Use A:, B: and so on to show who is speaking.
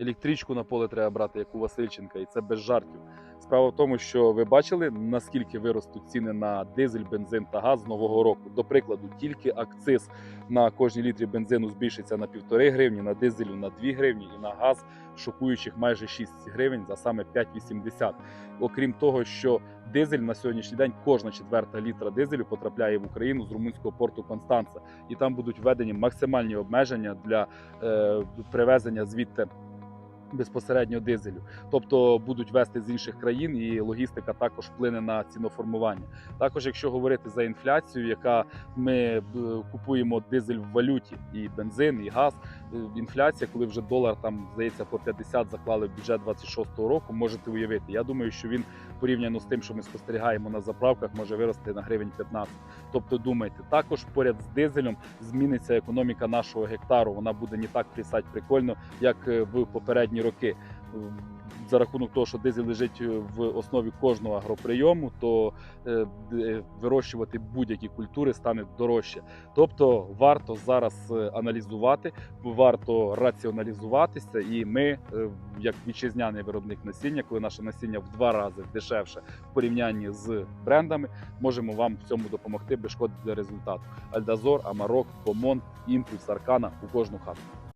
A: електричку на поле треба брати, як у Васильченка, і це без жартів. Справа в тому, що ви бачили, наскільки виростуть ціни на дизель, бензин та газ з нового року. До прикладу, тільки акциз на кожній літрі бензину збільшиться на півтори гривні, на дизелю на 2 гривні і на газ шокуючих майже 6 гривень за саме 5,80. Окрім того, що дизель на сьогоднішній день кожна четверта літра дизелю потрапляє в Україну з румунського порту Констанца, і там будуть введені максимальні обмеження для е, привезення звідти. Безпосередньо дизелю, тобто будуть вести з інших країн, і логістика також вплине на ціноформування. Також, якщо говорити за інфляцію, яка ми е, купуємо дизель в валюті, і бензин, і газ. е, Інфляція, коли вже долар там здається по 50 заклали в бюджет 26-го року, можете уявити. Я думаю, що він порівняно з тим, що ми спостерігаємо на заправках, може вирости на гривень 15. Тобто, думайте, також поряд з дизелем зміниться економіка нашого гектару. Вона буде не так плясати прикольно, як е, в попередні роки. За рахунок того, що дизель лежить в основі кожного агроприйому, то е, вирощувати будь-які культури стане дорожче. Тобто варто зараз е, аналізувати, варто раціоналізуватися, і ми, е, як вітчизняний виробник насіння, коли наше насіння в два рази дешевше в порівнянні з брендами, можемо вам в цьому допомогти без шкоди для результату. Альдазор, Амарок, Бомон, Імпульс, Аркана у кожну хату.